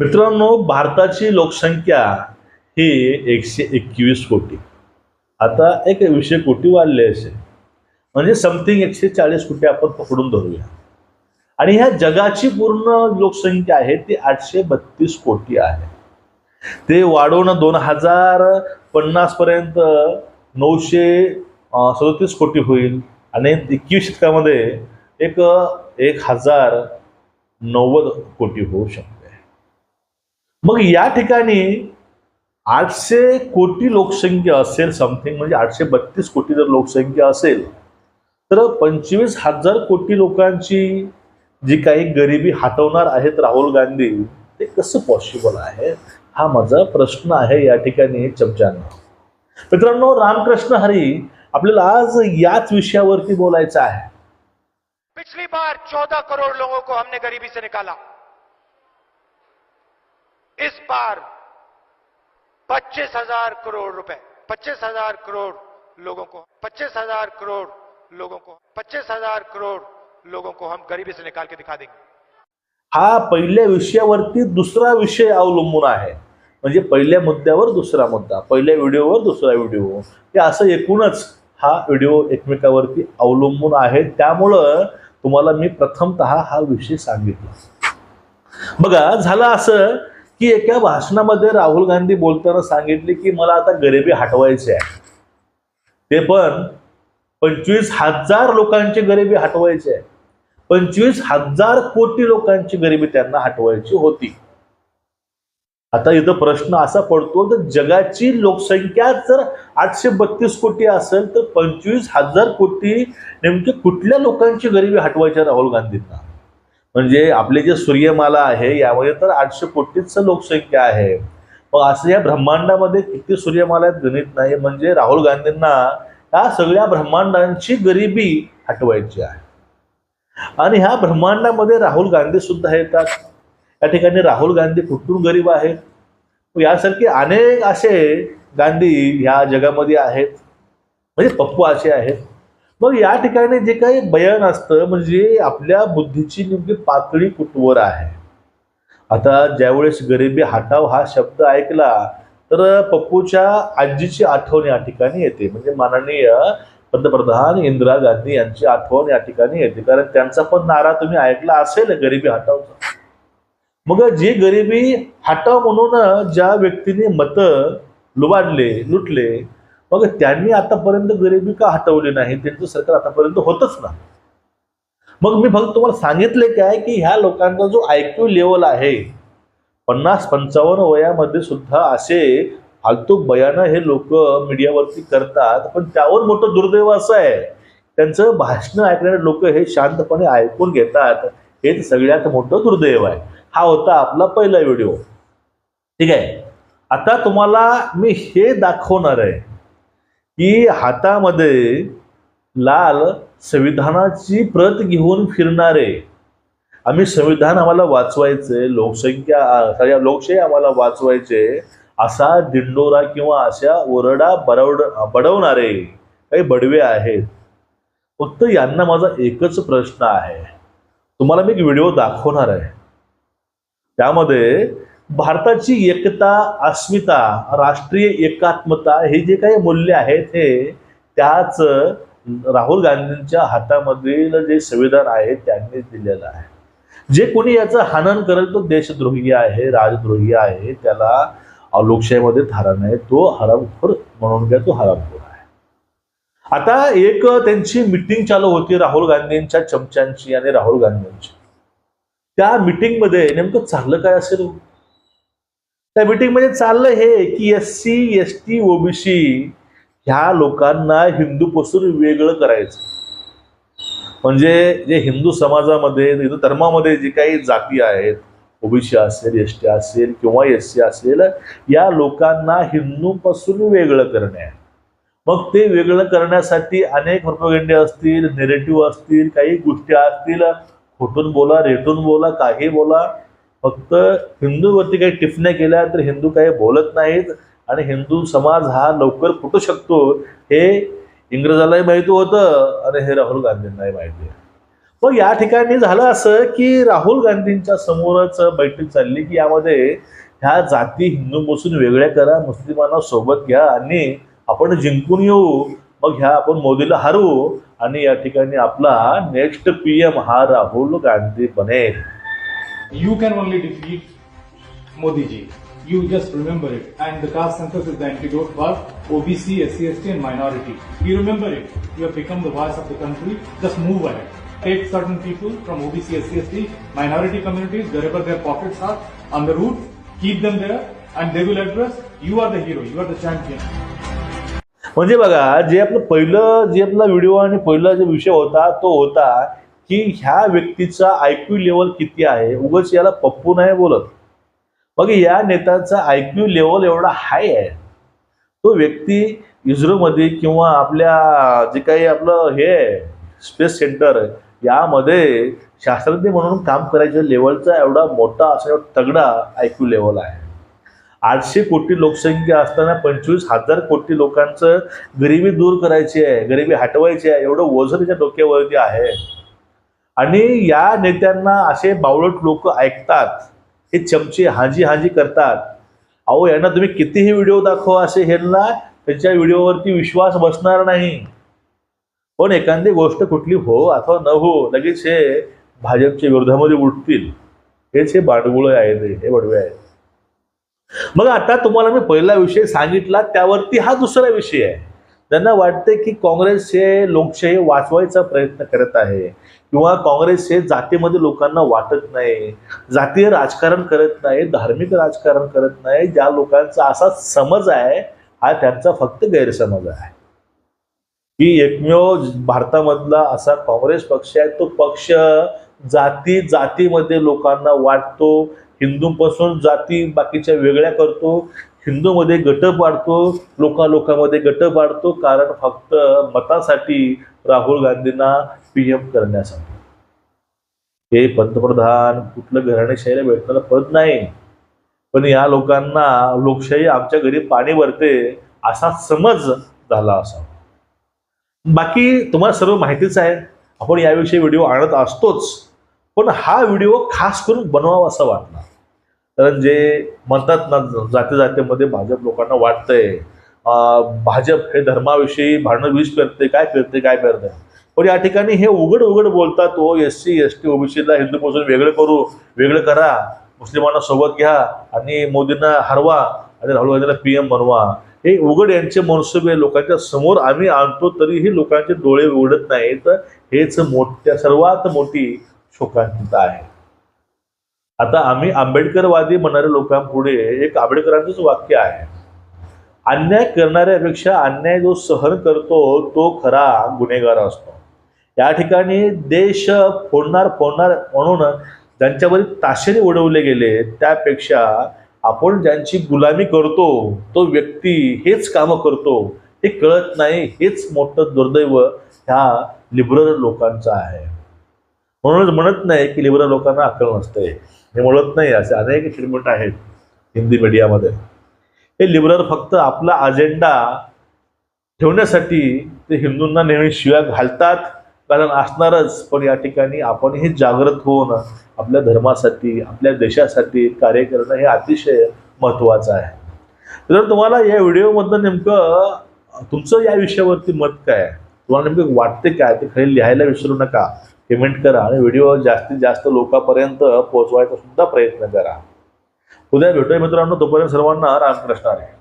मित्रांनो भारताची लोकसंख्या ही एकशे एकवीस कोटी. आता एक वीसशे कोटी वाढले असे म्हणजे समथिंग एकशे चाळीस कोटी आपण पकडून धरूया. आणि ह्या जगाची पूर्ण लोकसंख्या आहे ती आठशे बत्तीस कोटी आहे. ते वाढवणं दोन हजार पन्नास पर्यंत नऊशे सदतीस कोटी होईल. आणि एकवीस शतकामध्ये एक एक हजार नव्वद कोटी होऊ शकते. मग या ठिकाणी आठशे कोटी लोकसंख्या असेल समथिंग म्हणजे आठशे बत्तीस कोटी जर लोकसंख्या असेल तर पंचवीस हजार कोटी लोकांची जी काही गरिबी हटवणार आहेत राहुल गांधी ते कसं पॉसिबल आहे? हा माझा प्रश्न आहे या ठिकाणी चमच्यांना. मित्रांनो रामकृष्ण हरी आपल्याला आज याच विषयावरती बोलायचं आहे. पिछली बार 14 करोड़ लोगों को हमने गरीबी से निकाला। इस बार पच्चीस हजार करोड़ रुपए पच्चीस हजार करोड़ लोगों को पच्चीस हजार करोड़ लोगों को पच्चीस हजार करोड़ लोगों को हम गरीबी से निकाल के दिखा देंगे। हा पहिल्या विषयावरती दुसरा विषय अवलंबून आहे. म्हणजे पहिल्या मुद्द्यावर दुसरा मुद्दा पहिल्या व्हिडिओवर दुसरा व्हिडिओ. हे असं एकूणच हा व्हिडिओ एकमेकावरती अवलंबून आहे. त्यामुळं तुम्हाला मी प्रथमतः हा विषय सांगितला. बघा झालं असं की एका भाषणामध्ये राहुल गांधी बोलताना सांगितले की मला आता गरिबी हटवायची आहे. ते पण पंचवीस हजार लोकांची गरिबी हटवायची आहे. पंचवीस हजार कोटी लोकांची गरिबी त्यांना हटवायची होती. आता इथं प्रश्न असा पडतो तर जगाची लोकसंख्या जर आठशे बत्तीस कोटी असेल तर पंचवीस हजार कोटी नेमकी कुठल्या लोकांची गरिबी हटवायची आहे राहुल गांधींना? म्हणजे आपले जे सूर्यमाला आहे यामध्ये तर आठशे कोटीच लोकसंख्या आहे. मग असं या ब्रह्मांडामध्ये किती सूर्यमाला आहेत गणित नाही म्हणजे राहुल गांधींना या सगळ्या ब्रह्मांडांची गरिबी हटवायची आहे. आणि ह्या ब्रह्मांडामध्ये राहुल गांधी सुद्धा येतात. या ठिकाणी राहुल गांधी कुठून गरीब आहेत? यासारखे अनेक असे गांधी ह्या जगामध्ये आहेत. म्हणजे पप्पू असे आहेत. मग या ठिकाणी जे काही बयान असतं म्हणजे आपल्या बुद्धीची नेमकी पातळी कुठवर आहे? आता ज्यावेळेस गरिबी हटाव हा शब्द ऐकला तर पप्पूच्या आजीची आठवण या ठिकाणी येते. म्हणजे माननीय पंतप्रधान इंदिरा गांधी यांची आठवण या ठिकाणी येते. कारण त्यांचा पण नारा तुम्ही ऐकला असेल गरिबी हटावचा. मग जी गरिबी हटाव म्हणून ज्या व्यक्तीने मत लुबाडले लुटले मग त्यांनी आतापर्यंत गरिबी का हटवली नाही? त्यांचं सरकार आतापर्यंत होतच ना मग मी फक्त तुम्हाला सांगितले काय की ह्या लोकांचा जो आयक्यू लेवल आहे पन्नास पंचावन्न वयामध्ये सुद्धा असे फालतू बयानं हे लोक मीडियावरती करतात पण त्यावर मोठं दुर्दैव असं आहे. त्यांचं भाषण ऐकणारे लोक हे शांतपणे ऐकून घेतात हेच सगळ्यात मोठं दुर्दैव आहे. हा होता आपला पहिला व्हिडिओ. ठीक आहे? आता तुम्हाला मी हे दाखवणार आहे. की हातामध्ये लाल संविधानाची प्रत घेऊन फिरणारे. आम्ही संविधान आम्हाला वाचवायचे लोकसंख्या सगळ्या लोकशाही आम्हाला वाचवायचे असा दिंडोरा किंवा अशा ओरडा बरवड बडवणारे काही बडवे आहेत. फक्त यांना माझा एकच प्रश्न आहे. तुम्हाला मी एक व्हिडिओ दाखवणार आहे. त्यामध्ये भारताची एकता अस्मिता राष्ट्रीय एकात्मता हे जे काही मूल्य आहेत हे त्याच राहुल गांधींच्या हातामधील जे संविधान आहे त्यांनी दिलेलं आहे. जे कोणी याचं हनन करेल तो देशद्रोही आहे राजद्रोही आहे त्याला लोकशाहीमध्ये धारण नाही तो हरामखोर म्हणून घ्या तो हरामखोर आहे. आता एक त्यांची मिटिंग चालू होती राहुल गांधींच्या चमच्यांची आणि राहुल गांधींची. त्या मिटिंगमध्ये नेमकं चाललं काय असेल? त्या मिटिंगमध्ये चाललं हे की S C S T OBC ह्या लोकांना हिंदूपासून वेगळं करायचं. म्हणजे जे हिंदू समाजामध्ये हिंदू धर्मामध्ये जी काही जाती आहेत ओबीसी असेल एस टी असेल किंवा एस सी असेल या लोकांना हिंदूपासून वेगळं करणे आहे. मग ते वेगळं करण्यासाठी अनेक प्रोपगेंडे असतील नेरेटिव्ह असतील काही गोष्टी असतील खोटून बोला रेटून बोला काही बोला फक्त हिंदूवरती काही टिपण्या केल्या तर हिंदू काही बोलत नाहीत आणि हिंदू समाज हा लवकर फुटू शकतो हे इंग्रजालाही माहिती होतं आणि हे राहुल गांधींनाही माहिती आहे. मग या ठिकाणी झालं असं की राहुल गांधींच्या समोरच बैठक चालली की यामध्ये ह्या जाती हिंदूंपासून वेगळ्या करा मुस्लिमांना सोबत घ्या आणि आपण जिंकून येऊ मग ह्या आपण मोदीला हरवू आणि या ठिकाणी आपला नेक्स्ट पीएम हा राहुल गांधी बनेल. You can only defeat Modi ji. You just remember it. And the caste census is the antidote for OBC, SC, ST, and minority. You remember it. You have become the voice of the country. Just move ahead. Take certain people from OBC, SC, ST, minority communities, wherever their pockets are, on the route, keep them there, and they will address. You are the hero. You are the champion. म्हणजे बघा जे आपलं पहिलं जे आपला video आणि पहिला जो विषय होता तो होता की ह्या व्यक्तीचा आयक्यू लेवल किती आहे? उगाच याला पप्पू नाही बोलत. मग या नेत्याचा आयक्यू लेवल एवढा हाय आहे. तो व्यक्ती इस्रोमध्ये किंवा आपल्या जे काही आपलं हे आहे स्पेस सेंटर यामध्ये शास्त्रज्ञ म्हणून काम करायच्या लेवलचा एवढा मोठा असा एवढा तगडा आयक्यू लेवल आहे. आठशे कोटी लोकसंख्या असताना पंचवीस हजार कोटी लोकांचं गरिबी दूर करायची आहे गरिबी हटवायची आहे एवढं वजन त्याच्या डोक्यावरती आहे. आणि या नेत्यांना असे बावळट लोक ऐकतात हे चमचे हाजी हाजी करतात. अहो यांना तुम्ही कितीही व्हिडिओ दाखवा असे ह्यांना त्यांच्या व्हिडिओवरती विश्वास बसणार नाही. पण एखादी गोष्ट कुठली हो अथवा न हो लगेच हे भाजपच्या विरोधामध्ये उठतील. हेच हे बांडगुळ आहेत हे बडवे आहेत. मग आता तुम्हाला मी पहिला विषय सांगितला त्यावरती हा दुसरा विषय आहे. त्यांना वाटते की काँग्रेस हे लोकशाही वाचवायचा प्रयत्न करत आहे. किंवा काँग्रेस हे जातीमध्ये लोकांना वाटत नाही. जातीय राजकारण करत नाही धार्मिक राजकारण करत नाही. ज्या लोकांचा असा समज आहे हा त्यांचा फक्त गैरसमज आहे. की एकमेव भारतामधला असा काँग्रेस पक्ष आहे तो पक्ष जाती जातीमध्ये लोकांना वाटतो. हिंदूंपासून जाती बाकीच्या वेगळ्या करतो. हिंदूमध्ये गट पाडतो. लोका लोकांमध्ये गट पाडतो. कारण फक्त मतासाठी राहुल गांधींना पीएम करण्यासाठी. हे पंतप्रधान कुठलं घराणेशाहीला भेटणारं पद नाही. पण या लोकांना लोकशाही आमच्या घरी पाणी भरते असा समज झाला असा बाकी तुम्हाला सर्व माहितीच आहे. आपण याविषयी व्हिडिओ आणत असतोच पण हा व्हिडिओ खास करून बनवावा असा वाटला कारण जे म्हणतात ना जाते जातेमध्ये भाजप लोकांना वाटतंय भाजप हे धर्माविषयी भांडण वीज करते काय करते काय करते पण या ठिकाणी हे उघड उघड बोलतात ओ एस सी एस टी ओबीसीला हिंदूपासून वेगळं करू वेगळं करा मुस्लिमांना सोबत घ्या आणि मोदींना हरवा आणि राहुल गांधीला पीएम बनवा. हे उघड यांचे मनसुबे लोकांच्या समोर आम्ही आणतो तरीही लोकांचे डोळे उघडत नाहीत हेच मोठ्या सर्वात मोठी शोकांतिका आहे. आता आम्ही आंबेडकरवादी म्हणणाऱ्या लोकांपुढे एक आंबेडकरांचंच वाक्य आहे. अन्याय करणाऱ्यापेक्षा अन्याय जो सहन करतो तो खरा गुन्हेगार असतो. या ठिकाणी देश फोडणार फोडणार म्हणून ज्यांच्यावरील ताशेरे उडवले गेले त्यापेक्षा आपण ज्यांची गुलामी करतो तो व्यक्ती हेच कामं करतो हे कळत नाही हेच मोठं दुर्दैव ह्या लिबरल लोकांचं आहे. म्हणूनच म्हणत नाही की लिबरल लोकांना अक्कल नसते. हे म्हणत नाही असे अनेक श्रीमंत आहेत हिंदी मीडियामध्ये. हे लिबरल फक्त आपला अजेंडा ठेवण्यासाठी ते हिंदूंना नेहमी शिव्या घालतात. कारण असणारच पण या ठिकाणी आपण हे जागृत होऊन आपल्या धर्मासाठी आपल्या देशासाठी कार्य करणं हे अतिशय महत्त्वाचं आहे. तर तुम्हाला या व्हिडिओमधनं नेमकं तुमचं या विषयावरती मत काय तुम्हाला नेमकं वाटते काय? ते खाली लिहायला विसरू नका. पेमेंट करा आणि व्हिडिओ जास्तीत जास्त लोकांपर्यंत पोहोचवायचा सुद्धा प्रयत्न करा. उद्या भेटूया मित्रांनो. तोपर्यंत सर्वांना रामकृष्ण आहे